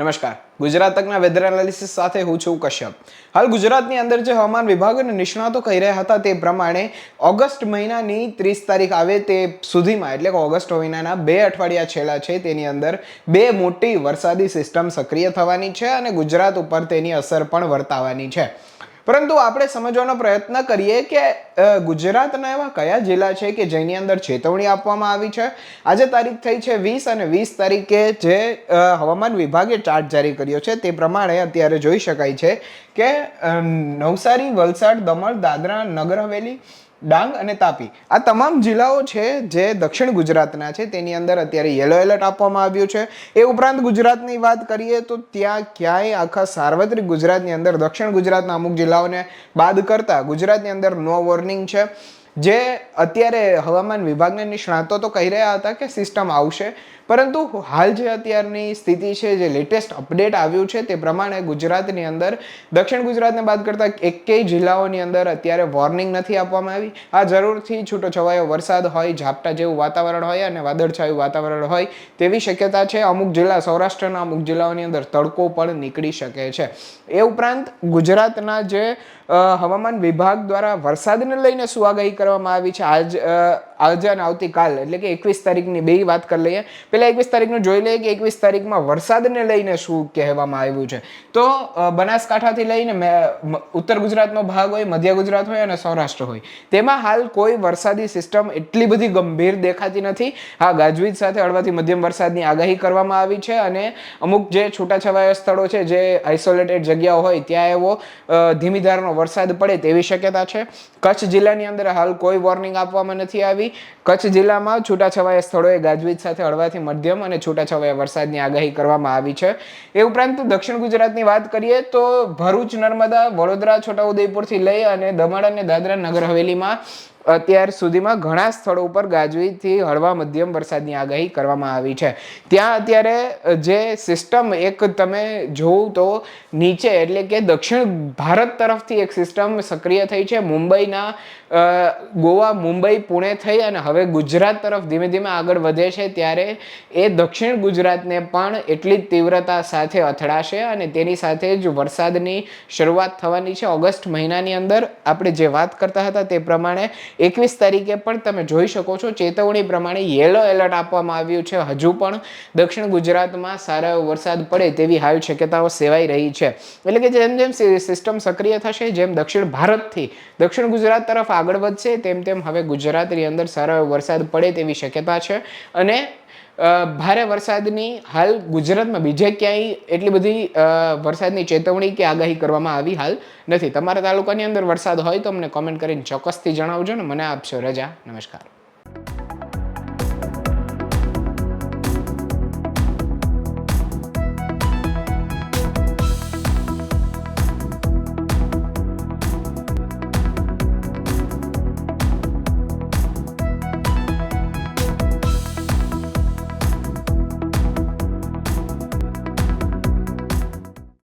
નમસ્કાર. Gujarat તકના weather analysis સાથે હું છું કશ્યપ. હાલ ગુજરાતની અંદર જે હવામાન વિભાગ અને નિષ્ણાતો કહી રહ્યા હતા તે પ્રમાણે ઓગસ્ટ મહિનાની ત્રીસ તારીખ આવે તે સુધીમાં, એટલે કે ઓગસ્ટ મહિનાના બે અઠવાડિયા છેલ્લા છે, તેની અંદર બે મોટી વરસાદી સિસ્ટમ સક્રિય થવાની છે અને ગુજરાત ઉપર તેની અસર પણ વર્તાવાની છે. પરંતુ આપણે સમજવાનો પ્રયત્ન કરીએ કે ગુજરાતના એવા કયા જિલ્લા છે કે જેની અંદર ચેતવણી આપવામાં આવી છે? આજે તારીખ થઈ છે વીસ અને વીસ તારીખે જે હવામાન વિભાગે ચાર્ટ જારી કર્યો છે તે પ્રમાણે અત્યારે જોઈ શકાય છે કે નવસારી, વલસાડ, દમણ, દાદરા નગર હવેલી ડાંગ અને તાપી. આ તમામ જિલ્લાઓ છે જે દક્ષિણ ગુજરાતના છે, તેની અંદર અત્યારે યલો એલર્ટ આપવામાં આવ્યું છે. એ ઉપરાંત ગુજરાતની વાત કરીએ તો ત્યાં ક્યાંય આખા સાર્વત્રિક ગુજરાતની અંદર, દક્ષિણ ગુજરાતના અમુક જિલ્લાઓને બાદ કરતાં ગુજરાતની અંદર નો વોર્નિંગ છે. જે અત્યારે હવામાન વિભાગના નિષ્ણાતો તો કહી રહ્યા હતા કે સિસ્ટમ આવશે, પરંતુ હાલ જે અત્યારની સ્થિતિ છે, જે લેટેસ્ટ અપડેટ આવ્યું છે, તે પ્રમાણે ગુજરાતની અંદર, દક્ષિણ ગુજરાતને બાદ કરતાં એકેય જિલ્લાઓની અંદર અત્યારે વોર્નિંગ નથી આપવામાં આવી. આ જરૂરથી છૂટો છવાયો વરસાદ હોય, ઝાપટા જેવું વાતાવરણ હોય અને વાદળછાયું વાતાવરણ હોય તેવી શક્યતા છે. અમુક જિલ્લા સૌરાષ્ટ્રના અમુક જિલ્લાઓની અંદર તડકો પણ નીકળી શકે છે. એ ઉપરાંત ગુજરાતના જે હવામાન વિભાગ દ્વારા વરસાદને લઈને સુવાગાહી આગાહી કરવામાં આવી છે. આજ આજે અને આવતીકાલ, એટલે કે એકવીસ તારીખની બે વાત કરી લઈએ. પહેલા એકવીસ તારીખનું જોઈ લઈએ કે એકવીસ તારીખમાં વરસાદને લઈને શું કહેવામાં આવ્યું છે. તો બનાસકાંઠાથી લઈને ઉત્તર ગુજરાતનો ભાગ હોય, મધ્ય ગુજરાત હોય અને સૌરાષ્ટ્ર હોય. તેમાં હાલ કોઈ વરસાદી સિસ્ટમ એટલી બધી ગંભીર દેખાતી નથી. હા, ગાજવીજ સાથે હળવાથી મધ્યમ વરસાદની આગાહી કરવામાં આવી છે અને અમુક જે છૂટાછવાયા સ્થળો છે, જે આઇસોલેટેડ જગ્યાઓ હોય, ત્યાં એવો ધીમી ધારનો વરસાદ પડે તેવી શક્યતા છે. કચ્છ જિલ્લાની અંદર હાલ કોઈ વોર્નિંગ આપવામાં નથી આવી. કચ્છ જિલ્લામાં છૂટાછવાયા સ્થળોએ ગાજવીજ સાથે હળવાથી મધ્યમ અને છૂટાછવાયા વરસાદની આગાહી કરવામાં આવી છે. એ ઉપરાંત દક્ષિણ ગુજરાતની વાત કરીએ તો ભરૂચ, નર્મદા, વડોદરા, છોટાઉદેપુરથી લઈ અને દમણ અને દાદરા નગર હવેલીમાં અત્યાર સુધીમાં ઘણા સ્થળો ઉપર ગાજવીથી હળવા મધ્યમ વરસાદની આગાહી કરવામાં આવી છે. ત્યાં અત્યારે જે સિસ્ટમ એક તમે જોવું તો નીચે એટલે કે દક્ષિણ ભારત તરફથી એક સિસ્ટમ સક્રિય થઈ છે. મુંબઈના ગોવા, મુંબઈ, પુણે થઈ અને હવે ગુજરાત તરફ ધીમે ધીમે આગળ વધે છે ત્યારે એ દક્ષિણ ગુજરાતને પણ એટલી જ તીવ્રતા સાથે અથડાશે અને તેની સાથે જ વરસાદની શરૂઆત થવાની છે. ઓગસ્ટ મહિનાની અંદર આપણે જે વાત કરતા હતા તે પ્રમાણે એકવીસ તારીખે પણ તમે જોઈ શકો છો, ચેતવણી પ્રમાણે યેલો એલર્ટ આપવામાં આવ્યું છે. હજુ પણ દક્ષિણ ગુજરાતમાં સારા વરસાદ પડે તેવી હાલ શક્યતાઓ સેવાઈ રહી છે. એટલે કે જેમ જેમ સિસ્ટમ સક્રિય થશે, જેમ દક્ષિણ ભારતથી દક્ષિણ ગુજરાત તરફ આગળ વધશે, તેમ તેમ હવે ગુજરાતની અંદર સારા વરસાદ પડે તેવી શક્યતા છે. અને ભારે વરસાદની હાલ ગુજરાતમાં બીજે ક્યાંય એટલી બધી વરસાદની ચેતવણી કે આગાહી કરવામાં આવી હાલ નથી. તમારા તાલુકાની અંદર વરસાદ હોય તો અમને કોમેન્ટ કરીને ચોક્કસથી જણાવજો ને. મને આપશો. રજા. નમસ્કાર.